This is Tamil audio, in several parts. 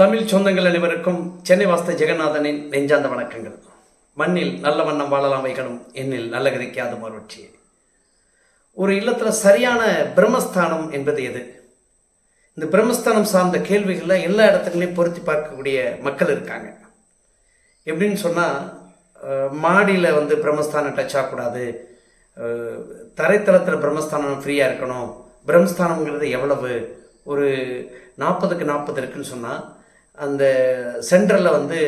தமிழ் சொந்தங்கள் அனைவருக்கும் சென்னை வாஸ்த ஜெகநாதனின் நெஞ்சாந்த வணக்கங்கள். மண்ணில் நல்ல வண்ணம் வாழலாம் வைக்கணும் என்னில் நல்ல கிடைக்காத மறுவற்றியே ஒரு இல்லத்தில் சரியான பிரம்மஸ்தானம் என்பது எது? இந்த பிரம்மஸ்தானம் சார்ந்த கேள்விகளில் எல்லா இடத்துலையும் பொருத்தி பார்க்கக்கூடிய மக்கள் இருக்காங்க. எப்படின்னு சொன்னால் மாடியில் வந்து பிரம்மஸ்தானம் டச் ஆகக்கூடாது. தரைத்தளத்தில் பிரம்மஸ்தானம் ஃப்ரீயாக இருக்கணும். பிரம்மஸ்தானம்ங்கிறது எவ்வளவு? ஒரு நாற்பதுக்கு நாற்பது இருக்குன்னு சொன்னால் அந்த சென்ட்ரலில் வந்து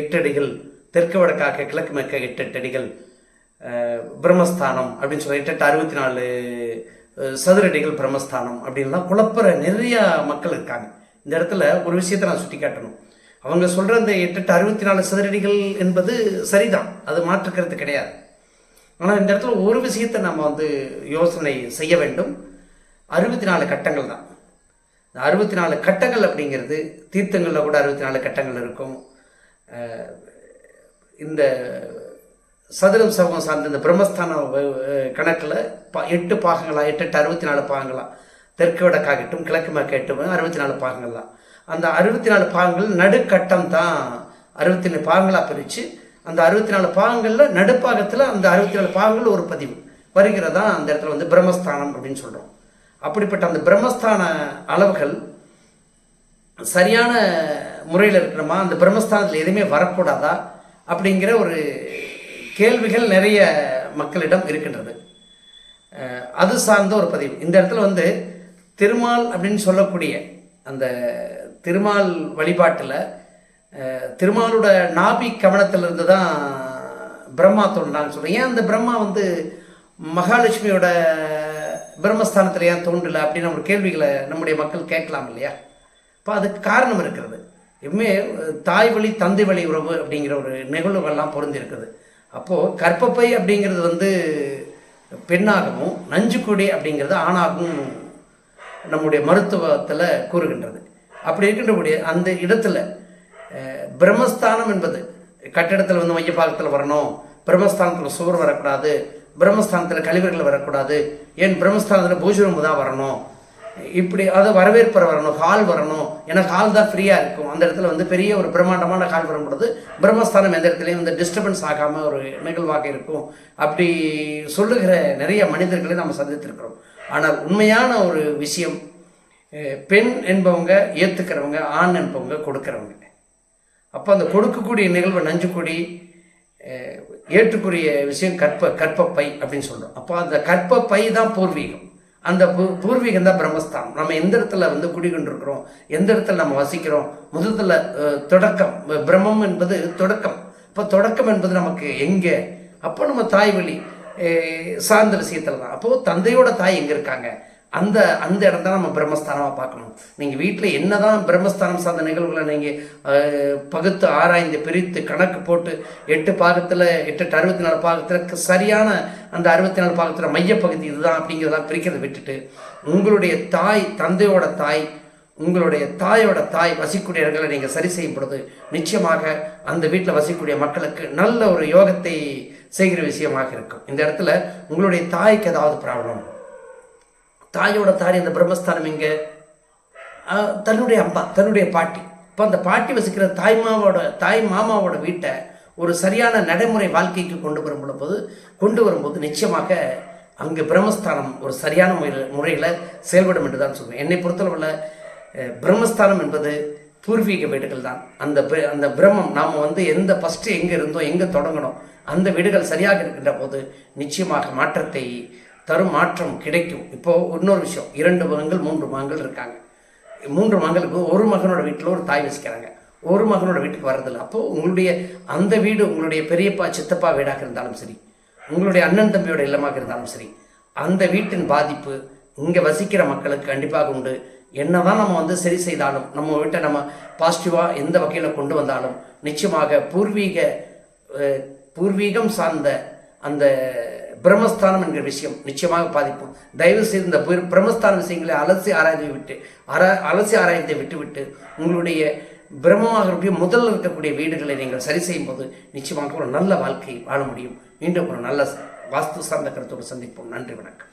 எட்டு அடிகள் தெற்கு வடக்காக கிழக்கு மேற்க எட்டு எட்டு அடிகள் பிரம்மஸ்தானம் அப்படின்னு சொல்லி எட்டு அறுபத்தி நாலு சதுரடிகள் பிரம்மஸ்தானம் அப்படின்லாம் குழப்புற நிறையா மக்கள் இருக்காங்க. இந்த இடத்துல ஒரு விஷயத்தை நான் சுட்டி காட்டணும் அவங்க சொல்கிற அந்த எட்டு அறுபத்தி நாலு சதுரடிகள் என்பது சரிதான். அது மாற்றுக்கிறது கிடையாது. ஆனால் இந்த இடத்துல ஒரு விஷயத்தை நம்ம வந்து யோசனை செய்ய வேண்டும். அறுபத்தி நாலு கட்டங்கள் தான். அறுபத்தி நாலு கட்டங்கள் அப்படிங்கிறது தீர்த்தங்களில் கூட அறுபத்தி நாலு கட்டங்கள் இருக்கும். இந்த சதுரம் சமம் சார்ந்த இந்த பிரம்மஸ்தான கணக்கில் பா எட்டு பாகங்களா எட்டு எட்டு அறுபத்தி நாலு பாகங்களா? தெற்கு வடக்காகட்டும் கிழக்கு மேற்கட்டும் அறுபத்தி நாலு பாகங்கள்லாம் அந்த அறுபத்தி நாலு பாகங்கள் நடுக்கட்டம் தான். அறுபத்தி நாலு பாகங்களாக பிரித்து அந்த அறுபத்தி நாலு பாகங்களில் நடுப்பாகத்தில் அந்த அறுபத்தி நாலு பாகங்கள் ஒரு பதிவு. வருகிறதா அந்த இடத்துல வந்து பிரம்மஸ்தானம் அப்படின்னு சொல்கிறோம் அப்படிப்பட்ட அந்த பிரம்மஸ்தான அளவுகள் சரியான முறையில் இருக்கணுமா? அந்த பிரம்மஸ்தானத்தில் எதுவுமே வரக்கூடாதா? அப்படிங்கிற ஒரு கேள்விகள் நிறைய மக்களிடம் இருக்கின்றது. அது சார்ந்த ஒரு பதிவு. இந்த இடத்துல வந்து திருமால் அப்படின்னு சொல்லக்கூடிய அந்த திருமால் வழிபாட்டில் திருமாலோட நாபி கவனத்திலிருந்து தான் பிரம்மா தோன்றான்னு சொல்கிறேன் ஏன் அந்த பிரம்மா வந்து மகாலட்சுமியோட பிரம்மஸ்தானத்தில் ஏன் தோன்றலை அப்படின்னு ஒரு கேள்விகளை நம்முடைய மக்கள் கேட்கலாம் இல்லையா? இப்போ அதுக்கு காரணம் இருக்கிறது எப்பவுமே தாய் வழி தந்தை வழி உறவு அப்படிங்கிற ஒரு நிகழ்வுகள்லாம் பொருந்திருக்குது. அப்போது கற்பப்பை அப்படிங்கிறது வந்து பெண்ணாகவும் நஞ்சுக்கொடி அப்படிங்கிறது ஆணாகவும் நம்முடைய மருத்துவத்தில் கூறுகின்றது. அப்படி இருக்கின்றபடி அந்த இடத்துல பிரம்மஸ்தானம் என்பது கட்டிடத்தில் வந்து மையப்பாகத்தில் வரணும் பிரம்மஸ்தானத்தில் சுவர் வரக்கூடாது பிரம்மஸ்தானத்தில் கழிவுகள் வரக்கூடாது. ஏன் பிரம்மஸ்தானத்தில் பூஜை தான் வரணும். இப்படி அதை வரவேற்பறை வரணும் ஹால் வரணும். ஏன்னா ஹால் தான் ஃப்ரீயாக இருக்கும். அந்த இடத்துல வந்து பெரிய ஒரு பிரம்மாண்டமான ஹால் வரும்பொழுது பிரம்மஸ்தானம் எந்த இடத்துலையும் வந்து டிஸ்டர்பன்ஸ் ஆகாமல் ஒரு நிகழ்வாக இருக்கும். அப்படி சொல்லுகிற நிறைய மனிதர்களை நம்ம சந்தித்திருக்கிறோம். ஆனால் உண்மையான ஒரு விஷயம் பெண் என்பவங்க ஏற்றுக்கிறவங்க ஆண் என்பவங்க கொடுக்கிறவங்க. அப்போ அந்த கொடுக்கக்கூடிய நிகழ்வு நஞ்சுக்கொடி அஹ், ஏற்றுக்குரிய விஷயம் கற்ப கற்பப்பை அப்படின்னு சொல்கிறோம் அப்போ அந்த கற்பப்பை தான் பூர்வீகம். அந்த பூ பூர்வீகம் தான் பிரம்மஸ்தானம். நம்ம எந்த இடத்துல வந்து குடிகொண்டிருக்கிறோம் எந்த இடத்துல நம்ம வசிக்கிறோம் முதல்ல தொடக்கம். பிரம்மம் என்பது தொடக்கம். இப்போ தொடக்கம் என்பது நமக்கு எங்கே? அப்போ நம்ம தாய் வழி சார்ந்த விஷயத்தில் தான். அப்போது தந்தையோட தாய் எங்கே இருக்காங்க? அந்த அந்த இடம் தான் நம்ம பிரம்மஸ்தானமாக பார்க்கணும். நீங்கள் வீட்டில் என்னதான் பிரம்மஸ்தானம் சார்ந்த நிகழ்வுகளை நீங்கள் பகுத்து ஆராய்ந்து பிரித்து கணக்கு போட்டு எட்டு பாகத்தில் எட்டு எட்டு அறுபத்தி நாலு பாகத்தில் சரியான அந்த அறுபத்தி நாலு பாகத்தில் மையப்பகுதி இதுதான் அப்படிங்கிறதெல்லாம் பிரிக்கிறத விட்டுட்டு உங்களுடைய தாய் தந்தையோட தாய் உங்களுடைய தாயோட தாய் வசிக்கூடிய இடங்களை நீங்கள் சரி செய்யும் பொழுது நிச்சயமாக அந்த வீட்டில் வசிக்கக்கூடிய மக்களுக்கு நல்ல ஒரு யோகத்தை செய்கிற விஷயமாக இருக்கும். இந்த இடத்துல உங்களுடைய தாய்க்கு ஏதாவது ப்ராப்ளம்? தாயோட தாய் அந்த பிரம்மஸ்தானம் எங்கே? தன்னுடைய அம்மா தன்னுடைய பாட்டி. இப்போ அந்த பாட்டி வசிக்கிற தாய்மாவோட தாய் மாமாவோட வீட்டை ஒரு சரியான நடைமுறை வாழ்க்கைக்கு கொண்டு வரும் போது கொண்டு வரும்போது நிச்சயமாக அங்கு பிரம்மஸ்தானம் ஒரு சரியான முறையில் முறையில் செயல்படும் என்று தான் சொல்லுவேன் என்னை பொறுத்தளவில் பிரம்மஸ்தானம் என்பது பூர்வீக வீடுகள் தான். அந்த பிர- அந்த பிரம்மம் நாம் வந்து எந்த ஃபஸ்ட்டு எங்கே இருந்தோம் எங்கே தொடங்கணும் அந்த வீடுகள் சரியாக இருக்கின்ற போது நிச்சயமாக மாற்றத்தை தரும் மாற்றம் கிடைக்கும். இப்போது இன்னொரு விஷயம். இரண்டு மகன்கள் மூன்று மகன்கள் இருக்காங்க. மூன்று மகளுக்கு ஒரு மகனோட வீட்டில் ஒரு தாய் வசிக்கிறாங்க. ஒரு மகனோட வீட்டுக்கு வர்றதில்ல. அப்போது உங்களுடைய அந்த வீடு உங்களுடைய பெரியப்பா சித்தப்பா வீடாக இருந்தாலும் சரி உங்களுடைய அண்ணன் தம்பியோட இல்லமாக இருந்தாலும் சரி அந்த வீட்டின் பாதிப்பு இங்கே வசிக்கிற மக்களுக்கு கண்டிப்பாக உண்டு. என்னதான் நம்ம வந்து சரி செய்தாலும் நம்ம வீட்டை நம்ம பாசிட்டிவாக எந்த வகையில் கொண்டு வந்தாலும் நிச்சயமாக பூர்வீக பூர்வீகம் சார்ந்த அந்த பிரம்மஸ்தானம் என்கிற விஷயம் நிச்சயமாக பாதிக்கும் தயவு செய்து இந்த பிரம்மஸ்தான விஷயங்களை அலசி ஆராய்ந்து விட்டு அர அலசி ஆராய்ந்து விட்டுவிட்டு உங்களுடைய பிரம்மமாக இருக்கக்கூடிய முதல்ல இருக்கக்கூடிய வீடுகளை நீங்கள் சரி செய்யும் போது நிச்சயமாக ஒரு நல்ல வாழ்க்கை வாழ முடியும். மீண்டும் ஒரு நல்ல வாஸ்து சார்ந்த கருத்தோடு சந்திப்போம். நன்றி வணக்கம்.